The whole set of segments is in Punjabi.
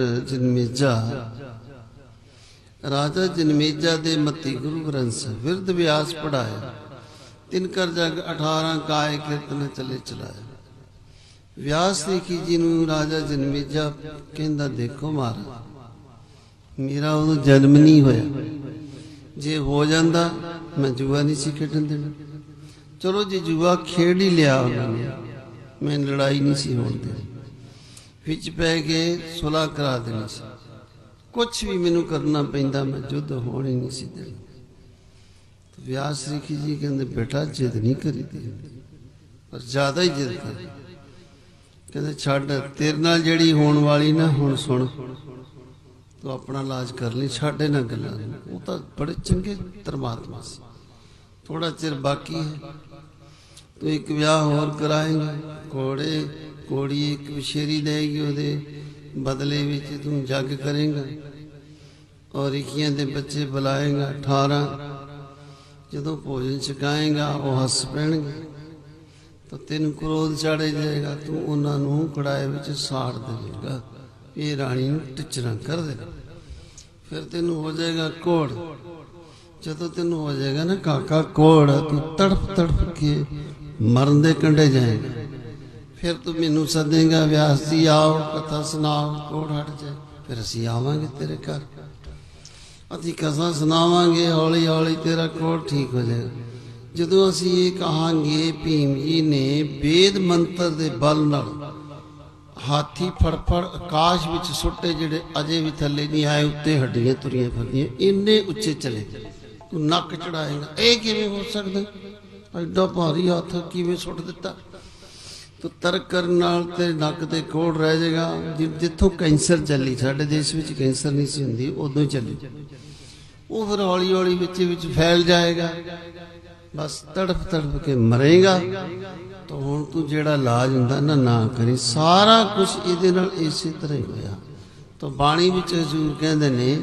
ਜਨਮੇਜਾ ਰਾਜਾ ਜਨਮੇਜਾ ਦੇ ਮਤੀ ਗੁਰੂ ਗ੍ਰੰਥ ਸਾਹਿਬ ਵਿਰਧ ਵਿਆਸ ਪੜਾਇਆ ਤਿਨ ਕਰ ਜਗ 18 ਕਾਇ ਕੀਰਤਨ ਚਲੇ ਚਲਾਇਆ। ਵਿਆਸ ਦੇਖੀ ਜੀ ਨੂੰ ਰਾਜਾ ਜਨਮੇਜਾ ਕਹਿੰਦਾ, ਦੇਖੋ ਮਹਾਰਾਜ, ਮੇਰਾ ਉਦੋਂ ਜਨਮ ਨਹੀਂ ਹੋਇਆ। ਜੇ ਹੋ ਜਾਂਦਾ, ਮੈਂ ਜੂਆ ਨਹੀਂ ਸੀ ਖੇਡਣ ਦੇਣਾ। ਚਲੋ ਜੀ, ਜੂਆ ਖੇਡ ਹੀ ਲਿਆ ਉਹਨਾਂ ਨੇ। ਮੈਂ ਲੜਾਈ ਨਹੀਂ ਸੀ ਹੋਣ ਦੇਣੀ। ਵਿੱਚ ਪੈ ਕੇ ਸੁਲਾ ਕਰਾ ਦੇਣੀ ਸੀ। ਕੁਝ ਵੀ ਮੈਨੂੰ ਕਰਨਾ ਪੈਂਦਾ, ਮੈਂ ਜੁੱਧ ਹੋਣ ਹੀ ਨਹੀਂ ਸੀ ਦੇਣਾ। ਵਿਆਸ ਰਿਖੀ ਜੀ ਕਹਿੰਦੇ, ਬੇਟਾ, ਜਿੱਦ ਨਹੀਂ ਕਰੀਦੀ ਪਰ ਜ਼ਿਆਦਾ ਹੀ ਜਿੱਦ ਕਰ। ਕਹਿੰਦੇ, ਛੱਡ, ਤੇਰੇ ਨਾਲ ਜਿਹੜੀ ਹੋਣ ਵਾਲੀ ਨਾ, ਹੁਣ ਸੁਣ। ਤੂੰ ਆਪਣਾ ਇਲਾਜ ਕਰ ਲਈ, ਛੱਡੇ ਨਾ ਗੱਲਾਂ ਨੂੰ। ਉਹ ਤਾਂ ਬੜੇ ਚੰਗੇ ਧਰਮਾਤਮਾ ਸੀ। ਥੋੜਾ ਚਿਰ ਬਾਕੀ ਹੈ। ਤੂੰ ਇੱਕ ਵਿਆਹ ਹੋਰ ਕਰਾਏਂਗਾ ਘੋੜੇ ਕੋੜੀ ਇੱਕ ਵਿਸ਼ੇਰੀ ਦੇਗੀ ਉਹਦੇ ਬਦਲੇ ਵਿੱਚ ਤੂੰ ਜੱਗ ਕਰੇਂਗਾ। ਔਰ ਇਕੀਆਂ ਦੇ ਬੱਚੇ ਬੁਲਾਏਗਾ 18 ਜਦੋਂ ਭੋਜਨ ਛਕਾਏਗਾ, ਉਹ ਹੱਸ ਪੈਣਗੇ। ਤਾਂ ਤੈਨੂੰ ਕ੍ਰੋਧ ਚੜੇ ਜਾਏਗਾ, ਤੂੰ ਉਹਨਾਂ ਨੂੰ ਕੜਾਏ ਵਿੱਚ ਸਾੜ ਦੇਵੇਂਗਾ। ਇਹ ਰਾਣੀ ਨੂੰ ਟਿਚਰਾਂ ਕਰ ਦੇ ਫਿਰ ਤੈਨੂੰ ਹੋ ਜਾਏਗਾ ਕੋੜ। ਜਦੋਂ ਤੈਨੂੰ ਹੋ ਜਾਏਗਾ ਨਾ ਕਾਕਾ ਕੋੜ, ਤੂੰ ਤੜਪ ਤੜਫ ਕੇ ਮਰਨ ਦੇ ਕੰਢੇ ਜਾਏਗਾ। ਫਿਰ ਤੂੰ ਮੈਨੂੰ ਸੱਦੇਗਾ ਵਿਆਸ ਜੀ ਆਓ, ਕਥਾ ਸੁਣਾਓ ਕੋੜ ਹਟ ਜਾਏ ਫਿਰ ਅਸੀਂ ਆਵਾਂਗੇ ਤੇਰੇ ਘਰ। ਅਸੀਂ ਕਥਾ ਸੁਣਾਵਾਂਗੇ, ਹੌਲੀ ਹੌਲੀ ਤੇਰਾ ਕੋੜ ਠੀਕ ਹੋ ਜਾਏਗਾ। ਜਦੋਂ ਅਸੀਂ ਇਹ ਕਹਾਂਗੇ, ਭੀਮ ਜੀ ਨੇ ਵੇਦ ਮੰਤਰ ਦੇ ਬਲ ਨਾਲ ਹਾਥੀ ਫੜਫੜ ਆਕਾਸ਼ ਵਿੱਚ ਸੁੱਟੇ, ਜਿਹੜੇ ਅਜੇ ਵੀ ਥੱਲੇ ਨਹੀਂ ਆਏ, ਉੱਤੇ ਹੱਡੀਆਂ ਤੁਰੀਆਂ ਫਿਰਦੀਆਂ, ਇੰਨੇ ਉੱਚੇ ਚਲੇ ਤੂੰ ਨੱਕ ਚੜਾਏਗਾ ਇਹ ਕਿਵੇਂ ਹੋ ਸਕਦਾ? ਐਡਾ ਭਾਰੀ ਹੱਥ ਕਿਵੇਂ ਸੁੱਟ ਦਿੱਤਾ? ਤੂੰ ਤਰਕ ਕਰਨ ਨਾਲ ਤੇ ਨੱਕ ਤੇ ਕੋੜ ਰਹਿ ਜਾਏਗਾ। ਜਿੱਥੋਂ ਕੈਂਸਰ ਚੱਲੀ, ਸਾਡੇ ਦੇਸ਼ ਵਿੱਚ ਕੈਂਸਰ ਨਹੀਂ ਸੀ ਹੁੰਦੀ, ਉਦੋਂ ਹੀ ਚੱਲੀ। ਉਹ ਫਿਰ ਹੌਲੀ ਹੌਲੀ ਵਿੱਚ ਵਿੱਚ ਫੈਲ ਜਾਏਗਾ। ਬਸ ਤੜਫ ਤੜਫ ਕੇ ਮਰੇਗਾ। ਤਾਂ ਹੁਣ ਤੂੰ ਜਿਹੜਾ ਇਲਾਜ ਹੁੰਦਾ ਨਾ ਨਾ ਕਰੀ। ਸਾਰਾ ਕੁਝ ਇਹਦੇ ਨਾਲ ਇਸੇ ਤਰ੍ਹਾਂ ਹੀ ਹੋਇਆ। ਤਾਂ ਬਾਣੀ ਵਿੱਚ ਹਜ਼ੂਰ ਕਹਿੰਦੇ ਨੇ,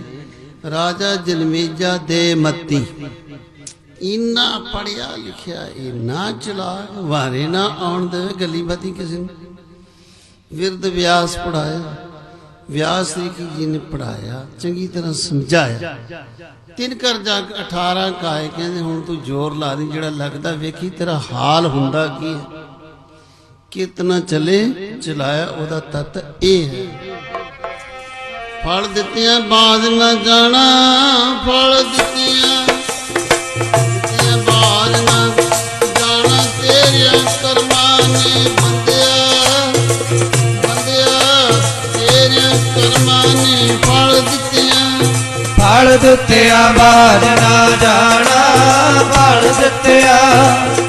ਰਾਜਾ ਜਨਮੇਜਾ ਦੇ ਮਤੀ। ਇੰਨਾ ਪੜਿਆ ਲਿਖਿਆ ਇੰਨਾ ਚਲਾਕ ਵਾਰੇ ਨਾ ਆਉਣ ਦੇਵੇ ਗੱਲੀ ਕਿਸੇ ਨੂੰ। ਵਿਰਧ ਵਿਆਸ ਪੜਾਇਆ, ਵਿਆਸ ਰਿਖੀ ਜੀ ਨੇ ਪੜਾਇਆ, ਚੰਗੀ ਤਰ੍ਹਾਂ ਸਮਝਾਇਆ। ਤਿੰਨ ਕਰ ਜਗ 18 ਕਾਏ ਕਹਿੰਦੇ, ਹੁਣ ਤੂੰ ਜ਼ੋਰ ਲਾ ਦੀ, ਜਿਹੜਾ ਲੱਗਦਾ ਵੇਖੀ ਤੇਰਾ ਹਾਲ ਹੁੰਦਾ ਕੀ ਹੈ। ਕਿਤਨਾ ਚੱਲੇ, ਚਲਾਇਆ, ਉਹਦਾ ਤਤ ਇਹ ਹੈ। ਫਲ ਦਿੱਤੀਆਂ, ਬਾਜ ਨਾ ਜਾਣਾ, ਫਲ ਦਿੱਤੀਆਂ ਦਿੱਤੀਆਂ। ਦਿੱਤਿਆ ਬਾਜ ਨਾ ਜਾਣਾ। ਫਲ ਦਿੱਤਿਆ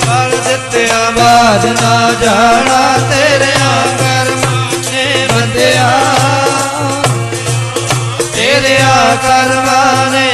ਫਲ ਦਿੱਤਿਆ ਬਾਜ ਨਾ ਜਾਣਾ। ਤੇਰਿਆਂ ਕਰਮਾਂ ਨੇ ਬੰਦਿਆ। ਤੇਰਿਆਂ ਕਰਮਾਂ ਨੇ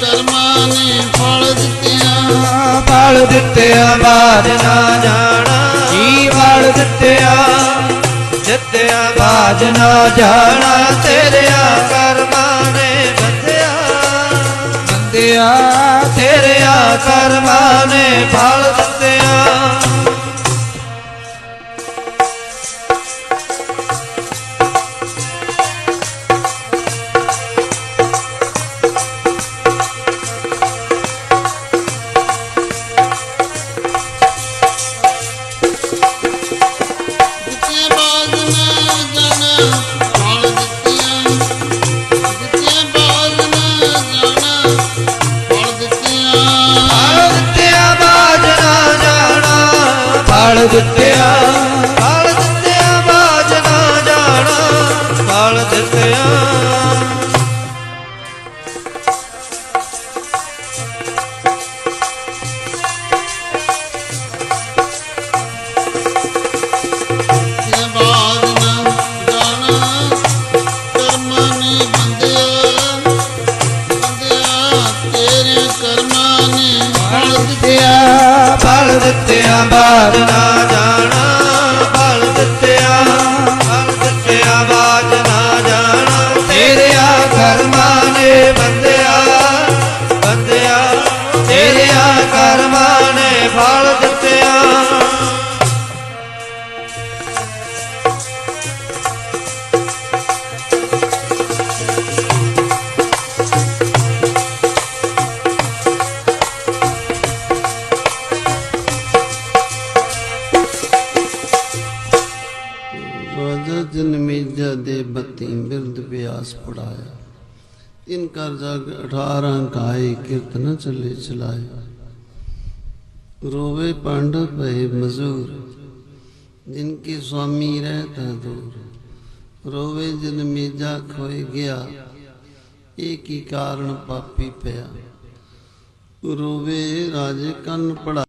ਕਰਮਾਂ ਨੇ ਫਲ ਦਿੱਤੀਆਂ ਫਲ ਦਿੱਤਿਆ ਬਾਜ ਨਾ ਜਾਣਾ। ਜੀ ਫਲ ਦਿੱਤਿਆ? ਦਿੱਤਿਆ ਬਾਜ ਨਾ ਜਾਣਾ। ਤੇਰਿਆਂ ਕਰਮਾਂ ਨੇ ਬੰਦਿਆ। ਬੰਦਿਆ ਤੇਰਿਆਂ ਕਰਮਾਂ ਨੇ ਫਲ ਦਿੱਤਿਆ। ਬੱਤੀ ਬਿਰਦ ਵਿਆਸ ਪੜਾਇਆ। ਤਿਨ ਕਰ ਜਗ 18 ਕਾਏ ਕੀਰਤਨ ਚੱਲੇ ਚਲਾਏ ਰੋਵੇ ਪਾਂਡਵ ਭਏ ਮਜ਼ੂਰ ਜਿਨਕੇ ਸੁਆਮੀ ਰਹਿਤਾ ਦੂਰ। ਰੋਵੇ ਜਨ ਮੇਜਾ ਖੋਏ ਗਿਆ ਇਹ ਕੀ ਕਾਰਨ ਪਾਪੀ ਪਿਆ। ਰੋਵੇ ਰਾਜੇ ਕੰਨ ਪੜਾ